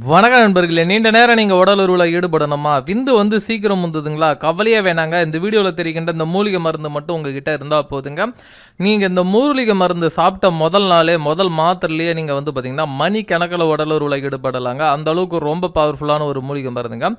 வணக்கம் நண்பர்களே நீண்ட நேரம் நீங்கள் உடலுறவில் ஈடுபடணுமா? விந்து வந்து சீக்கிரம் முந்துதுங்களா? கவலையே வேணாங்க. இந்த வீடியோவில் தெரிகின்ற இந்த மூலிகை மருந்து மட்டும் உங்ககிட்ட இருந்தால் போதுங்க. நீங்கள் இந்த மூலிகை மருந்து சாப்பிட்ட முதல் நாளே முதல் மாத்திரையிலேயே நீங்கள் வந்து பார்த்தீங்கன்னா மணி கணக்கில் உடலுறவில் ஈடுபடலாங்க. அந்த அளவுக்கு ரொம்ப பவர்ஃபுல்லான ஒரு மூலிகை மருந்துங்க.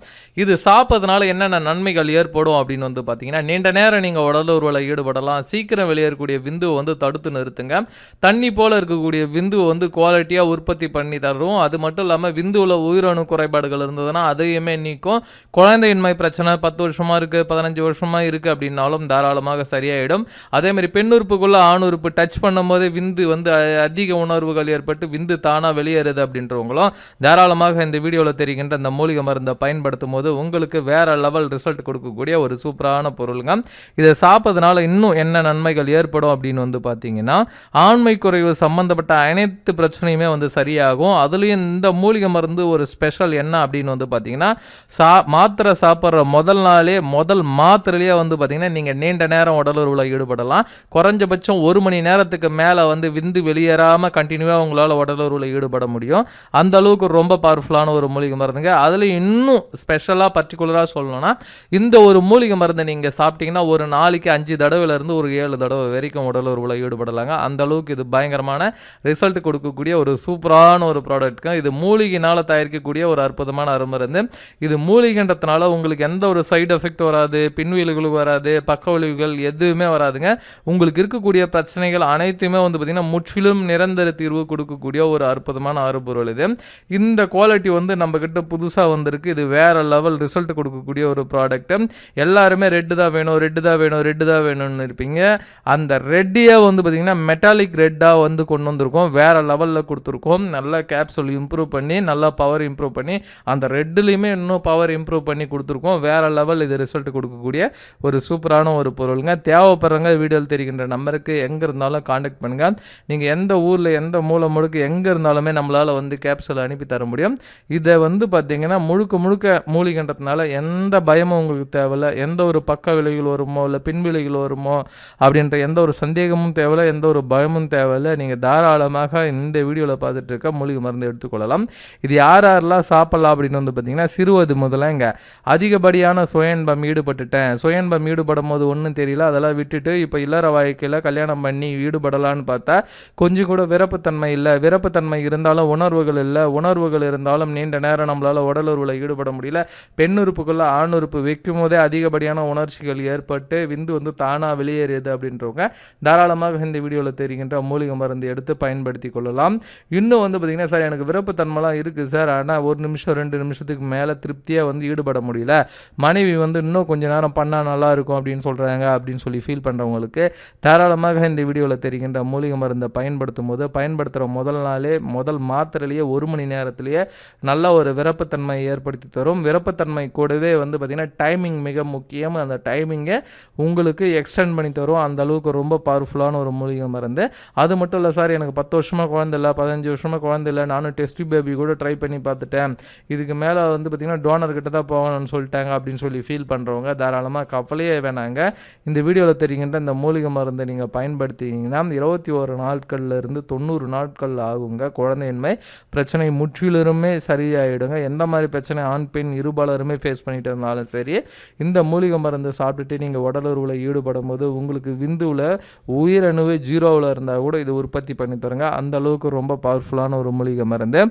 இது சாப்பிட்றதுனால என்னென்ன நன்மைகள் ஏற்படும் அப்படின்னு வந்து பார்த்தீங்கன்னா நீண்ட நேரம் நீங்கள் உடலுறவில் ஈடுபடலாம். சீக்கிரம் வெளியேறக்கூடிய விந்துவை வந்து தடுத்து நிறுத்துங்க. தண்ணி போல் இருக்கக்கூடிய விந்துவை வந்து குவாலிட்டியாக உற்பத்தி பண்ணி தரும். அது மட்டும் இல்லாமல் விந்து விந்துவில் உயிரணு குறைபாடுகள் இருந்ததுன்னா அதையுமே நீக்கும். குழந்தையின்மை பிரச்சனை பத்து வருஷமா இருக்கு பதினஞ்சு வருஷமா இருக்கு அப்படின்னாலும் தாராளமாக சரியாயிடும். அதே மாதிரி பெண் உறுப்புக்குள்ள ஆண் உறுப்பு டச் பண்ணும்போது விந்து வந்து அதிக உணர்வுகள் ஏற்பட்டு விந்து தானாக வெளியேறுது அப்படின்றவங்களும் தாராளமாக இந்த வீடியோவில் தெரிகின்ற இந்த மூலிகை மருந்தை பயன்படுத்தும் போது உங்களுக்கு வேற லெவல் ரிசல்ட் கொடுக்கக்கூடிய ஒரு சூப்பரான பொருளுங்க. இதை சாப்பிட்றதுனால இன்னும் என்ன நன்மைகள் ஏற்படும் அப்படின்னு வந்து பார்த்தீங்கன்னா ஆண்மை குறைவு சம்பந்தப்பட்ட அனைத்து பிரச்சனையுமே வந்து சரியாகும். அதுலேயும் இந்த மூலிகை மருந்து ஒரு ஸ்பெஷல் என்ன அப்படின்னு வந்து பார்த்தீங்கன்னா சா மாத்திரை சாப்பிட்ற முதல் நாளே முதல் மாத்திரையிலேயே வந்து பார்த்தீங்கன்னா நீங்கள் நீண்ட நேரம் உடலுறவில் ஈடுபடலாம். குறைஞ்சபட்சம் ஒரு மணி நேரத்துக்கு மேலே வந்து விந்து வெளியேறாமல் கண்டினியூவாக உங்களால் உடலுறவில் ஈடுபட முடியும். அந்த அளவுக்கு ரொம்ப பவர்ஃபுல்லான ஒரு மூலிகை மருந்துங்க. அதில் இன்னும் ஸ்பெஷலாக பர்டிகுலராக சொல்லணும்னா இந்த ஒரு மூலிகை மருந்தை நீங்கள் சாப்பிட்டீங்கன்னா ஒரு நாளைக்கு அஞ்சு தடவையில இருந்து ஒரு ஏழு தடவை வரைக்கும் உடல் உறவுல ஈடுபடலாங்க. அந்த அளவுக்கு இது பயங்கரமான ரிசல்ட் கொடுக்கக்கூடிய ஒரு சூப்பரான ஒரு ப்ராடக்ட்ங்க இது மூலிகையினால் தயாரிக்கக்கூடிய ஒரு அற்புதமான அருமருந்து இது மூலிகைன்றதுனால உங்களுக்கு எந்த ஒரு சைடு எஃபெக்ட் வராது பின்விளைவுகள் வராது பக்க விளைவுகள் எதுவுமே வராதுங்க. உங்களுக்கு இருக்கக்கூடிய பிரச்சனைகள் அனைத்துமே வந்து பார்த்திங்கன்னா முற்றிலும் நிரந்தர தீர்வு கொடுக்கக்கூடிய ஒரு அற்புதமான அறுபொருள் இது. இந்த குவாலிட்டி வந்து நம்ம கிட்ட புதுசாக வந்திருக்கு. இது வேற லெவல் ரிசல்ட் கொடுக்கக்கூடிய ஒரு ப்ராடக்ட் எல்லாருமே ரெட்டு தான் வேணும் ரெட்டு தான் வேணும் ரெட்டு தான் வேணும்னு இருப்பீங்க. அந்த ரெட்டியே வந்து பார்த்திங்கன்னா மெட்டாலிக் ரெட்டாக வந்து கொண்டு வந்திருக்கோம். வேற லெவலில் கொடுத்துருக்கோம். நல்லா கேப்சூல் இம்ப்ரூவ் பண்ணி நல்லா பவர் இம்ப்ரூவ் பண்ணி அந்த ரெட்டுலேயுமே இன்னும் பவர் இம்ப்ரூவ் பண்ணி கொடுத்துருக்கோம். வேறு லெவல் இது ரிசல்ட் கொடுக்கக்கூடிய ஒரு சூப்பரான ஒரு பொருளுங்க. தேவைப்படுறவங்க வீடியோவில் தெரிகின்ற நம்பருக்கு எங்கே இருந்தாலும் காண்டாக்ட் பண்ணுங்கள் நீங்கள் எந்த ஊரில் எந்த மூலை முழுக்க எங்கே இருந்தாலுமே நம்மளால் வந்து கேப்சூல் அனுப்பி தர முடியும். இதை வந்து பார்த்தீங்கன்னா முழுக்க முழுக்க மூலிகைன்றதுனால எந்த பயமும் உங்களுக்கு தேவையில்ல. எந்த ஒரு பக்க விலைகள் வருமோ இல்லை பின் விலைகள் வருமோ அப்படின்ற எந்த ஒரு சந்தேகமும் தேவையில்ல. எந்த ஒரு பயமும் தேவையில்ல. நீங்கள் தாராளமாக இந்த வீடியோவில் பார்த்துட்டு இருக்க மூலிகை மருந்து எடுத்துக்கொள்ளலாம். இது யார் யாரெல்லாம் சாப்பிட்லாம் அப்படின்னு வந்து பார்த்தீங்கன்னா சிறுவது முதலங்க. அதிகப்படியான சுயன்பம் ஈடுபட்டுட்டேன். சுயன்பம் ஈடுபடும் போது ஒன்றும் தெரியல. அதெல்லாம் விட்டுட்டு இப்போ இல்லற வாழ்க்கையில் கல்யாணம் பண்ணி ஈடுபடலான்னு பார்த்தா கொஞ்சம் கூட விரப்புத்தன்மை இல்லை. விரப்புத்தன்மை இருந்தாலும் உணர்வுகள் இல்லை. உணர்வுகள் இருந்தாலும் நீண்ட நேரம் நம்மளால் உடலுறவில் ஈடுபட முடியல. பெண் ஆணுறுப்பு ஆண் உறுப்பு வைக்கும் போதே அதிகப்படியான உணர்ச்சிகள் ஏற்பட்டு விந்து வந்து தானாக வெளியேறியது அப்படின்றவங்க தாராளமாக இந்த வீடியோவில் தெரிகின்ற மூலிகை மருந்து எடுத்து பயன்படுத்தி கொள்ளலாம். இன்னும் வந்து பார்த்திங்கன்னா சார் எனக்கு விருப்பத்தன்மைலாம் இருக்குது சார். ஆனால் ஒரு நிமிஷம் ரெண்டு நிமிஷத்துக்கு மேலே திருப்தியாக வந்து ஈடுபட முடியல. மனைவி வந்து இன்னும் கொஞ்ச நேரம் பண்ணால் நல்லா இருக்கும் அப்படின்னு சொல்கிறாங்க அப்படின்னு சொல்லி ஃபீல் பண்ணுறவங்களுக்கு தாராளமாக இந்த வீடியோவில் தெரிகின்ற மூலிகை மருந்தை பயன்படுத்தும் போது பயன்படுத்துகிற முதல் நாளே முதல் மாத்திரையிலேயே ஒரு மணி நேரத்திலேயே நல்ல ஒரு விரப்புத்தன்மை ஏற்படுத்தி தரும். விரப்புத்தன்மை கூடவே வந்து பார்த்திங்கன்னா டைமிங் மிக முக்கியம். அந்த டைமிங்கை உங்களுக்கு எக்ஸ்டெண்ட் பண்ணி தரும். அந்த அளவுக்கு ரொம்ப பவர்ஃபுல்லான ஒரு மூலிகை மருந்து. அது மட்டும் இல்லை சார் எனக்கு பத்து வருஷமாக குழந்தை இல்லை பதினஞ்சு வருஷமாக குழந்தை இல்லை நானும் டெஸ்ட் பேபி கூட ட்ரை பண்ணி பார்த்துட்டேன். இதுக்கு மேலே வந்து பார்த்திங்கன்னா டோனர் கிட்ட தான் போகணும்னு சொல்லிட்டாங்க அப்படின்னு சொல்லி ஃபீல் பண்ணுறவங்க தாராளமாக கவலையே வேணாங்க. இந்த வீடியோவில் தெரிகின்ற இந்த மூலிகை மருந்தை நீங்கள் பயன்படுத்திங்கன்னா இருபத்தி ஒரு நாட்கள்ல இருந்து தொண்ணூறு நாட்கள் ஆகுங்க. குழந்தையின்மை பிரச்சனை முற்றிலுமே சரியாயிடுங்க. எந்த மாதிரி பிரச்சனை ஆண் பெண் இருபாலருமே ஃபேஸ் பண்ணிட்டு இருந்தாலும் சரி இந்த மூலிகை மருந்து சாப்பிட்டுட்டு நீங்கள் உடலுறவில் ஈடுபடும் போது உங்களுக்கு விந்துவில் உயிரணுவே ஜீரோவில் இருந்தால் கூட இது உற்பத்தி பண்ணி தருங்க. அந்த அளவுக்கு ரொம்ப பவர்ஃபுல்லான ஒரு மூலிகை மருந்து.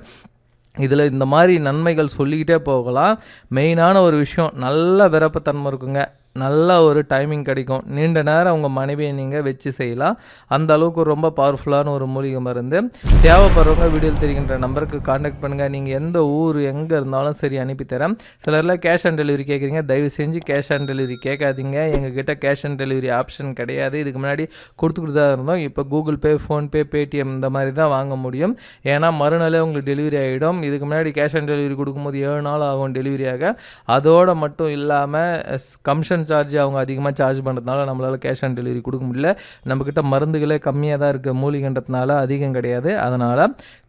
இதில் இந்த மாதிரி நன்மைகள் சொல்லிக்கிட்டே போகலாம். மெயினான ஒரு விஷயம் நல்ல விரப்பத்தன்மை இருக்குங்க. நல்ல ஒரு டைமிங் கிடைக்கும். நீண்ட நேரம் உங்கள் மனைவியை நீங்கள் வச்சு செய்யலாம். அந்த அளவுக்கு ரொம்ப பவர்ஃபுல்லான ஒரு மூலிகை மருந்து. தேவைப்படுறவங்க வீடியோவில் தெரிகின்ற நம்பருக்கு காண்டாக்ட் பண்ணுங்கள் நீங்கள் எந்த ஊர் எங்கே இருந்தாலும் சரி அனுப்பித்தரேன் சிலரில் கேஷ் ஆன் டெலிவரி கேட்குறீங்க தயவு செஞ்சு கேஷ் ஆன் டெலிவரி கேட்காதீங்க. எங்ககிட்ட கேஷ் ஆன் டெலிவரி ஆப்ஷன் கிடையாது. இதுக்கு முன்னாடி கொடுத்துக்கிட்டு தான் இருந்தோம். இப்போ கூகுள் பே ஃபோன்பே பேடிஎம் இந்த மாதிரி தான் வாங்க முடியும். ஏன்னா மறுநாளே உங்களுக்கு டெலிவரி ஆகிடும் இதுக்கு முன்னாடி கேஷ் ஆன் டெலிவரி கொடுக்கும்போது ஏழு நாள் ஆகும் டெலிவரி ஆக. அதோடு மட்டும் இல்லாமல் கமிஷன் கமிஷன் சார்ஜ் அவங்க அதிகமாக சார்ஜ் பண்ணுறதுனால நம்மளால் கேஷ் ஆன் டெலிவரி கொடுக்க முடியல. நம்மக்கிட்ட மருந்துகளே கம்மியாக தான் இருக்குது மூலிகைன்றதுனால அதிகம் கிடையாது. அதனால்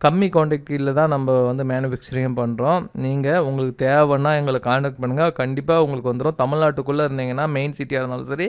கம்மி குவான்டிட்டியில் தான் நம்ம வந்து மேனுஃபேக்சரிங் பண்ணுறோம் நீங்கள் உங்களுக்கு தேவைன்னா எங்களை காண்டாக்ட் பண்ணுங்கள் கண்டிப்பாக உங்களுக்கு வந்துடும் தமிழ்நாட்டுக்குள்ளே இருந்தீங்கன்னா மெயின் சிட்டியாக இருந்தாலும் சரி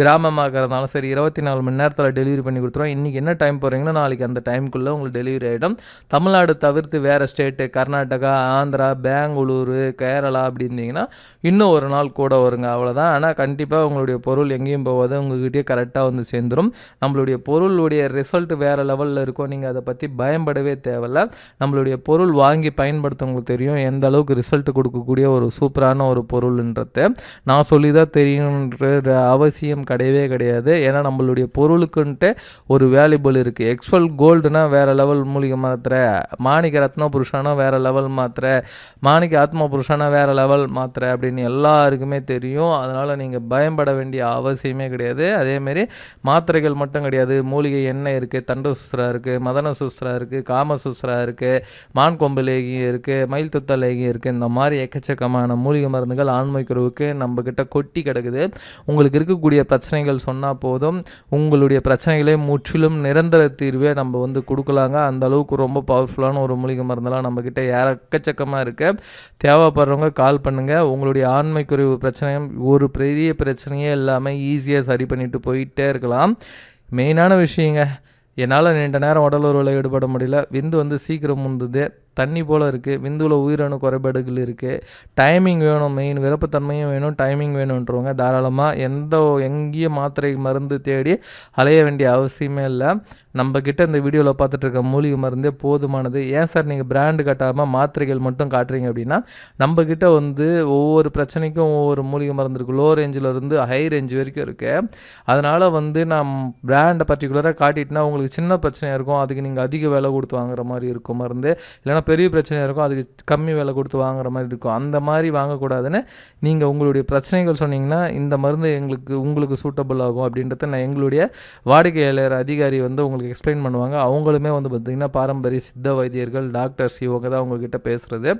கிராமமாக இருந்தாலும் சரி இருபத்தி நாலு மணி நேரத்தில் டெலிவரி பண்ணி கொடுத்துருவோம். இன்றைக்கி என்ன டைம் போகிறீங்கன்னா நாளைக்கு அந்த டைமுக்குள்ளே உங்களுக்கு டெலிவரி ஆகிடும் தமிழ்நாடு தவிர்த்து வேறு ஸ்டேட்டு கர்நாடகா ஆந்திரா பெங்களூரு கேரளா அப்படி இருந்தீங்கன்னா இன்னும் ஒரு நாள் கூட வருங்க. அவ்வளோதான் ஆனால் கண்டிப்பாக உங்களுடைய பொருள் எங்கேயும் போகாது உங்ககிட்டயே கரெக்டாக வந்து சேர்ந்துடும் நம்மளுடைய பொருளுடைய ரிசல்ட் வேறு லெவலில் இருக்கும் நீங்கள் அதை பற்றி பயப்படவே தேவையில்ல. நம்மளுடைய பொருள் வாங்கி பயன்படுத்தவங்களுக்கு தெரியும் எந்த அளவுக்கு ரிசல்ட் கொடுக்கக்கூடிய ஒரு சூப்பரான ஒரு பொருள்ன்றது. நான் சொல்லி தான் தெரியுன்ற அவசியம் கிடையவே கிடையாது. ஏன்னா நம்மளுடைய பொருளுக்குன்ட்டு ஒரு வேல்யூபிள் இருக்குது எக்ஸ்வல் கோல்டுனா வேறு லெவல் மூலிகை மாத்திரை மாணிக்க ரத்ன புருஷானா வேறு லெவல் மாத்திரை மாணிக்க ஆத்ம புருஷானா வேறு லெவல் மாத்திரை அப்படின்னு எல்லாருக்குமே தெரியும். அதனால் நீங்கள் பயப்பட வேண்டிய அவசியமே கிடையாது. அதேமாரி மாத்திரைகள் மட்டும் கிடையாது. மூலிகை எண்ணெய் இருக்குது தண்ட சுஸ்ரா இருக்குது மதன சுஸ்ரா இருக்குது காம சுஸ்ரா இருக்குது மான் கொம்பு லேகியம் இருக்குது மயில் துத்த லேகியம் இருக்குது இந்த மாதிரி எக்கச்சக்கமான மூலிகை மருந்துகள் ஆண்மை குருவுக்கு நம்மக்கிட்ட கொட்டி கிடக்குது. உங்களுக்கு இருக்கக்கூடிய பிரச்சனைகள் சொன்னால் போதும். உங்களுடைய பிரச்சனைகளே முற்றிலும் நிரந்தர தீர்வே நம்ம வந்து கொடுக்கலாங்க. அந்த அளவுக்கு ரொம்ப பவர்ஃபுல்லான ஒரு மூலிகை மருந்தெல்லாம் நம்மக்கிட்ட எக்கச்சக்கமாக இருக்குது தேவைப்படுறவங்க கால் பண்ணுங்கள் உங்களுடைய ஆண்மை குறைவு பிரச்சனையும் ஒரு பெரிய பிரச்சனையே இல்லாமல் ஈஸியாக சரி பண்ணிட்டு போயிட்டே இருக்கலாம். மெயினான விஷயங்க என்னால் நீண்ட நேரம் உடலுறவில் ஈடுபட முடியல. விந்து வந்து சீக்கிரம் முந்துது. தண்ணி போல் இருக்குது விந்துவில் உயிரணு குறைபாடுகள் இருக்குது டைமிங் வேணும் மெயின் விருப்பத்தன்மையும் வேணும் டைமிங் வேணுன்றவங்க தாராளமாக எந்த எங்கேயும் மாத்திரை மருந்து தேடி அலைய வேண்டிய அவசியமே இல்லை. நம்ம இந்த வீடியோவில் பார்த்துட்டு இருக்க மூலிகை மருந்தே போதுமானது. ஏன் சார் நீங்கள் பிராண்டு கட்டாமல் மாத்திரைகள் மட்டும் காட்டுறீங்க அப்படின்னா நம்ம வந்து ஒவ்வொரு பிரச்சனைக்கும் ஒவ்வொரு மூலிகை மருந்து இருக்குது லோ ரேஞ்சிலேருந்து ஹை ரேஞ்ச் வரைக்கும் இருக்குது அதனால் வந்து நான் பிராண்டை பர்டிகுலராக காட்டிட்டுனா உங்களுக்கு சின்ன பிரச்சனையாக இருக்கும். அதுக்கு நீங்கள் அதிக விலை கொடுத்து வாங்குற மாதிரி இருக்கும் மருந்து. இல்லைனா பெரிய பிரச்சனையாக இருக்கும் அதுக்கு கம்மி விலை கொடுத்து வாங்குற மாதிரி இருக்கும் அந்த மாதிரி வாங்கக்கூடாதுன்னு நீங்கள் உங்களுடைய பிரச்சனைகள் சொன்னீங்கன்னா இந்த மருந்து எங்களுக்கு உங்களுக்கு சூட்டபிள் ஆகும் அப்படின்றத நான் எங்களுடைய வாடிக்கையாளர் அதிகாரி வந்து உங்களுக்கு எக்ஸ்பிளைன் பண்ணுவாங்க. அவங்களுமே வந்து பார்த்திங்கன்னா பாரம்பரிய சித்த வைத்தியர்கள் டாக்டர்ஸ் இவங்க தான் உங்ககிட்ட பேசுகிறது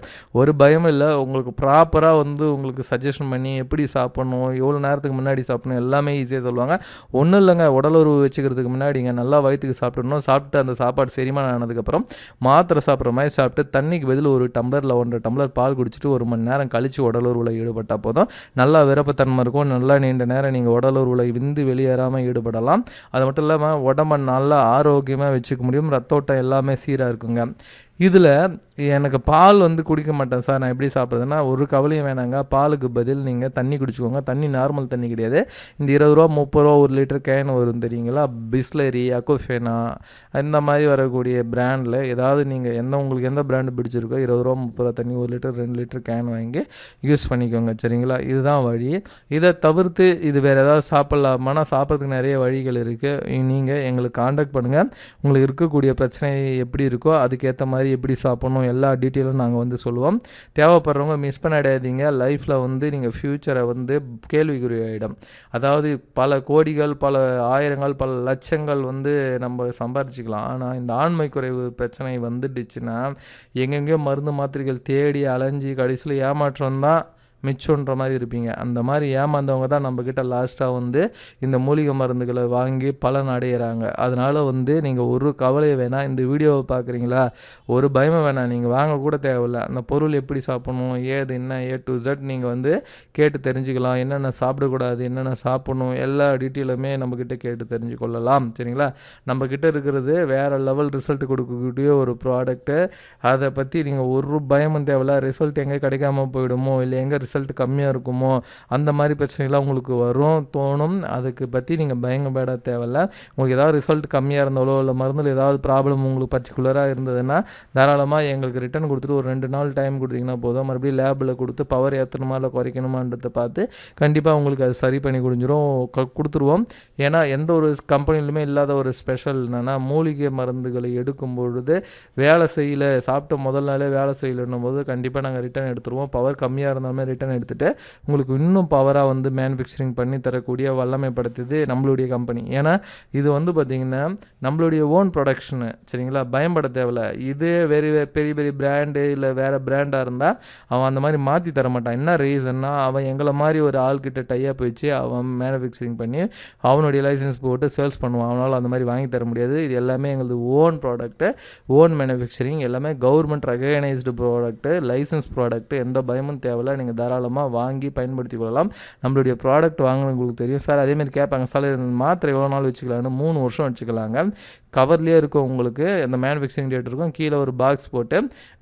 ஒரு பயமும் இல்லை. உங்களுக்கு ப்ராப்பராக வந்து உங்களுக்கு சஜஷன் பண்ணி எப்படி சாப்பிட்ணும் எவ்வளோ நேரத்துக்கு முன்னாடி சாப்பிடணும் எல்லாமே ஈஸியாக சொல்லுவாங்க. ஒன்றும் இல்லைங்க. உடலுறவு வச்சுக்கிறதுக்கு முன்னாடிங்க நல்லா வயிற்றுக்கு சாப்பிடணும். சாப்பிட்டு அந்த சாப்பாடு செரிமானம் ஆனதுக்கப்புறம் மாத்திரை சாப்பிட்ற மாதிரி சாப்பிட்டு தண்ணிக்கு பதில் ஒரு டம்ளரில் ஒன்றரை டம்ளர் பால் குடிச்சிட்டு ஒரு மணி நேரம் கழித்து உடலுறவில் ஈடுபட்டால் போதும். நல்லா விருப்பத்தன்மை இருக்கும். நல்லா நீண்ட நேரம் நீங்கள் உடலுறவில் விந்து வெளியேறாமல் ஈடுபடலாம். அது மட்டும் இல்லாமல் உடம்பை நல்லா ஆரோக்கியமாக வச்சுக்க முடியும். ரத்த ஓட்டம் எல்லாமே சீராக இருக்குங்க. இதில் எனக்கு பால் வந்து குடிக்க மாட்டேன் சார். நான் எப்படி சாப்பிட்றதுன்னா ஒரு கவலையும் வேணாங்க. பாலுக்கு பதில் நீங்கள் தண்ணி குடிச்சுக்கோங்க. தண்ணி நார்மல் தண்ணி கிடையாது. இந்த இருபது ரூபா முப்பது ரூபா ஒரு லிட்டர் கேன் வரும் தெரியுங்களா? பிஸ்லரி அக்கோஃபேனா இந்த மாதிரி வரக்கூடிய பிராண்டில் ஏதாவது நீங்கள் எந்த உங்களுக்கு எந்த பிராண்டு பிடிச்சிருக்கோ இருபது ரூபா முப்பது ரூபா தண்ணி ஒரு லிட்டர் ரெண்டு லிட்டர் கேன் வாங்கி யூஸ் பண்ணிக்கோங்க. சரிங்களா? இதுதான் வழி. இதை தவிர்த்து இது வேறு ஏதாவது சாப்பிட்லாமானா சாப்பிட்றதுக்கு நிறைய வழிகள் இருக்குது நீங்கள் எங்களுக்கு காண்டாக்ட் பண்ணுங்கள் உங்களுக்கு இருக்கக்கூடிய பிரச்சனை எப்படி இருக்கோ அதுக்கேற்ற மாதிரி எப்படி சாப்பிட்ணும் எல்லா டீட்டெயிலும் நாங்கள் வந்து சொல்லுவோம். தேவைப்படுறவங்க மிஸ் பண்ணிடாதீங்க. லைஃப்பில் வந்து நீங்கள் ஃப்யூச்சரை வந்து கேள்விக்குரிய ஆகிடும் அதாவது பல கோடிகள் பல ஆயிரங்கள் பல லட்சங்கள் வந்து நம்ம சம்பாரிச்சிக்கலாம். ஆனால் இந்த ஆண்மை குறைவு பிரச்சனை வந்துடுச்சுன்னா எங்கெங்கேயோ மருந்து மாத்திரைகள் தேடி அலைஞ்சி கடைசியில் ஏமாற்றம் தான் மிச்சம்ன்ற மாதிரி இருப்பீங்க. அந்த மாதிரி ஏமாந்தவங்க தான் நம்மக்கிட்ட லாஸ்ட்டாக வந்து இந்த மூலிகை மருந்துகளை வாங்கி பலன் அடையிறாங்க அதனால் வந்து நீங்கள் ஒரு கவலையை வேணாம். இந்த வீடியோவை பார்க்குறீங்களா? ஒரு பயமும் வேணாம். நீங்கள் வாங்க கூட தேவையில்ல. அந்த பொருள் எப்படி சாப்பிடணும்? ஏது என்ன? ஏ டு ஜட் நீங்கள் வந்து கேட்டு தெரிஞ்சுக்கலாம். என்னென்ன சாப்பிடக்கூடாது? என்னென்ன சாப்பிடணும்? எல்லா டீட்டெயிலுமே நம்மக்கிட்ட கேட்டு தெரிஞ்சு கொள்ளலாம் சரிங்களா? நம்மக்கிட்ட இருக்கிறது வேறு லெவல் ரிசல்ட் கொடுக்கக்கூடிய ஒரு ப்ராடக்ட்டு அதை பற்றி நீங்கள் ஒரு பயமும் தேவையில்ல. ரிசல்ட் எங்கே கிடைக்காம போயிடுமோ? இல்லை எங்கே ரிசல்ட் ரிசல்ட் கம்மியாக இருக்குமோ அந்த மாதிரி பிரச்சனைலாம் உங்களுக்கு வரும் தோணும். அதுக்கு பற்றி நீங்கள் பயங்கப்பட தேவையில்ல. உங்களுக்கு ஏதாவது ரிசல்ட் கம்மியாக இருந்தாலோ இல்லை மருந்தில் ஏதாவது ப்ராப்ளம் உங்களுக்கு பர்டிகுலராக இருந்ததுன்னா தாராளமாக எங்களுக்கு ரிட்டர்ன் கொடுத்துட்டு ஒரு ரெண்டு நாள் டைம் கொடுத்தீங்கன்னா போதும். மறுபடியும் லேபில் கொடுத்து பவர் ஏற்றணுமா இல்லை குறைக்கணுமான்றதை பார்த்து கண்டிப்பாக உங்களுக்கு அது சரி பண்ணி கொடுஞ்சிரும். கொடுத்துருவோம். ஏன்னா எந்த ஒரு கம்பெனிலுமே இல்லாத ஒரு ஸ்பெஷல் என்னென்னா மூலிகை மருந்துகளை எடுக்கும் பொழுது வேலை செய்யல சாப்பிட்ட முதல் நாளே வேலை செய்யலைன்னும் போது கண்டிப்பாக நாங்கள் ரிட்டர்ன் எடுத்துருவோம். பவர் கம்மியாக இருந்தாலுமே ரிட்டர்ன் எடுத்துகிட்டு உங்களுக்கு இன்னும் பவராக வந்து மேனுஃபேக்சரிங் பண்ணி தரக்கூடிய வல்லமை படுத்துது நம்மளுடைய கம்பெனி ஏன்னா இது வந்து பார்த்திங்கன்னா நம்மளுடைய ஓன் ப்ரொடக்ஷனு சரிங்களா? பயன்பட தேவையில்ல. இதே வெரி பெரிய பெரிய பிராண்டு இல்லை வேறு பிராண்டாக இருந்தால் அவன் அந்த மாதிரி மாற்றி தர மாட்டான். என்ன ரீசன்னா அவன் எங்களை மாதிரி ஒரு ஆள்கிட்ட டைப் வச்சு அவன் மேனுஃபேக்சரிங் பண்ணி அவனுடைய லைசன்ஸ் போட்டு சேல்ஸ் பண்ணுவான். அவனால் அந்த மாதிரி வாங்கி தர முடியாது. இது எல்லாமே எங்களது ஓன் ப்ராடக்ட்டு ஓன் மேனுஃபேக்சரிங் எல்லாமே government recognised product licence product எந்த பயமும் தேவையில்ல. நீங்கள் தாராளமாக வாங்கி பயன்படுத்தி கொள்ளலாம். நம்மளுடைய ப்ராடக்ட் வாங்கினவங்களுக்கு தெரியும். சார் அதேமாதிரி கேட்பாங்க சார் இந்த மாத்திரை எவ்வளோ நாள் வச்சுக்கலாம்னு? மூணு வருஷம் வச்சுக்கலாங்க. கவர்லேயே இருக்கும் உங்களுக்கு. அந்த மேனுஃபேக்சரிங் டேட் இருக்கும். கீழே ஒரு பாக்ஸ் போட்டு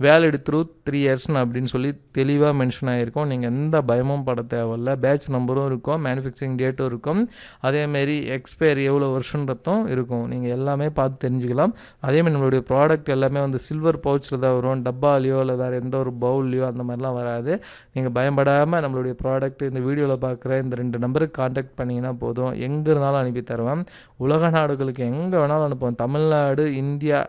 வேலிட் த்ரூ த்ரீ இயர்ஸ்னு அப்படின்னு சொல்லி தெளிவாக மென்ஷன் ஆகிருக்கும் நீங்கள் எந்த பயமும் பட தேவையில்ல. பேட்ச் நம்பரும் இருக்கும். மேனுஃபேக்சரிங் டேட்டும் இருக்கும். அதேமாரி எக்ஸ்பயர் எவ்வளோ வருஷன்றதும் இருக்கும். நீங்கள் எல்லாமே பார்த்து தெரிஞ்சுக்கலாம். அதேமாதிரி நம்மளுடைய ப்ராடக்ட் எல்லாமே வந்து சில்வர் பவுச்சில் தான் வரும். டப்பாலேயோ இல்லை வேறு எந்த ஒரு பவுல்லையோ அந்த மாதிரிலாம் வராது. நீங்கள் பயப்படாமல் நம்மளுடைய ப்ராடக்ட் இந்த வீடியோவில் பார்க்குற இந்த ரெண்டு நம்பருக்கு காண்டாக்ட் பண்ணிங்கன்னா போதும். எங்கே இருந்தாலும் அனுப்பி தருவேன். உலக நாடுகளுக்கு எங்கே வேணாலும் அனுப்புவேன். தமிழ்நாடு இந்தியா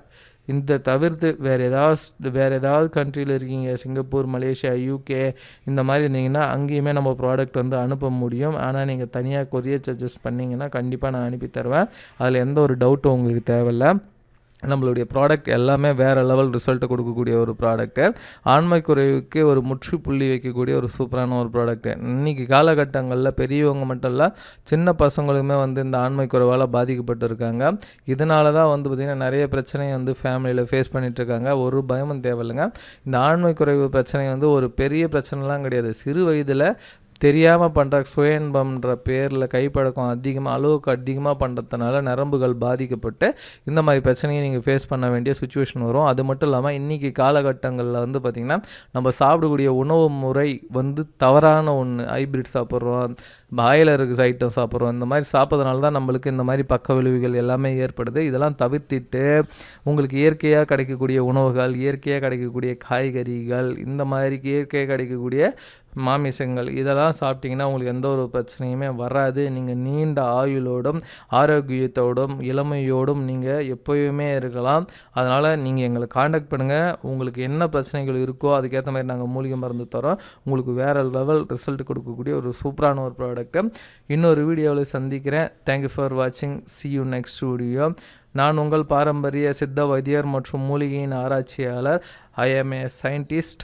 இந்த தவிர்த்து வேறு ஏதாவது வேறு ஏதாவது கண்ட்ரியில் இருக்கீங்க சிங்கப்பூர் மலேசியா யூகே இந்த மாதிரி இருந்தீங்கன்னா அங்கேயுமே நம்ம ப்ராடக்ட் வந்து அனுப்ப முடியும். ஆனால் நீங்கள் தனியாக கொரியர் சார்ஜஸ் பண்ணிங்கன்னா கண்டிப்பாக நான் அனுப்பி தருவேன். அதில் எந்த ஒரு டவுட்டும் உங்களுக்கு தேவையில்லை. நம்மளுடைய ப்ராடக்ட் எல்லாமே வேறு லெவல் ரிசல்ட்டை கொடுக்கக்கூடிய ஒரு ப்ராடக்ட்டு ஆண்மை குறைவுக்கு ஒரு முற்றுப்புள்ளி வைக்கக்கூடிய ஒரு சூப்பரான ஒரு ப்ராடக்ட்டு இன்றைக்கி காலகட்டங்களில் பெரியவங்க மட்டும் இல்லை சின்ன பசங்களுமே வந்து இந்த ஆண்மை குறைவால் பாதிக்கப்பட்டு இருக்காங்க இதனால தான் வந்து பார்த்திங்கன்னா நிறைய பிரச்சனையை வந்து ஃபேமிலியில் ஃபேஸ் பண்ணிகிட்ருக்காங்க ஒரு பயமும் தேவையில்லைங்க. இந்த ஆண்மை குறைவு பிரச்சனை வந்து ஒரு பெரிய பிரச்சனைலாம் கிடையாது. சிறு வயதில் தெரியாமல் பண்ணுற சுயன்பம்ன்ற பேரில் கைப்பழக்கம் அதிகமாக அளவுக்கு அதிகமாக பண்ணுறதுனால நரம்புகள் பாதிக்கப்பட்டு இந்த மாதிரி பிரச்சனையை நீங்கள் ஃபேஸ் பண்ண வேண்டிய சுச்சுவேஷன் வரும். அது மட்டும் இல்லாமல் இன்றைக்கி காலகட்டங்களில் வந்து பார்த்திங்கன்னா நம்ம சாப்பிடக்கூடிய உணவு முறை வந்து தவறான ஒன்று ஹைப்ரிட் சாப்பிட்றோம் பாய்லருக்கு ஐட்டம் சாப்பிட்றோம். இந்த மாதிரி சாப்பிட்றதுனால தான் நம்மளுக்கு இந்த மாதிரி பக்க விளைவுகள் எல்லாமே ஏற்படுது. இதெல்லாம் தவிர்த்திட்டு உங்களுக்கு இயற்கையாக கிடைக்கக்கூடிய உணவுகள் இயற்கையாக கிடைக்கக்கூடிய காய்கறிகள் இந்த மாதிரி இயற்கையாக கிடைக்கக்கூடிய மாமிசங்கள் இதெல்லாம் சாப்பிட்டிங்கன்னா உங்களுக்கு எந்த ஒரு பிரச்சனையுமே வராது. நீங்கள் நீண்ட ஆயுளோடும் ஆரோக்கியத்தோடும் இளமையோடும் நீங்கள் எப்போயுமே இருக்கலாம். அதனால் நீங்கள் எங்களை காண்டாக்ட் பண்ணுங்கள் உங்களுக்கு என்ன பிரச்சனைகள் இருக்கோ அதுக்கேற்ற மாதிரி நாங்கள் மூலிகை மருந்து தரோம். உங்களுக்கு வேறு லெவல் ரிசல்ட் கொடுக்கக்கூடிய ஒரு சூப்பரான ஒரு ப்ராடக்ட்டு இன்னொரு வீடியோவில் சந்திக்கிறேன். தேங்க்யூ ஃபார் வாட்சிங் சி யூ நெக்ஸ்ட் வீடியோ நான் உங்கள் பாரம்பரிய சித்த வைத்தியர் மற்றும் மூலிகையின் ஆராய்ச்சியாளர். I am a scientist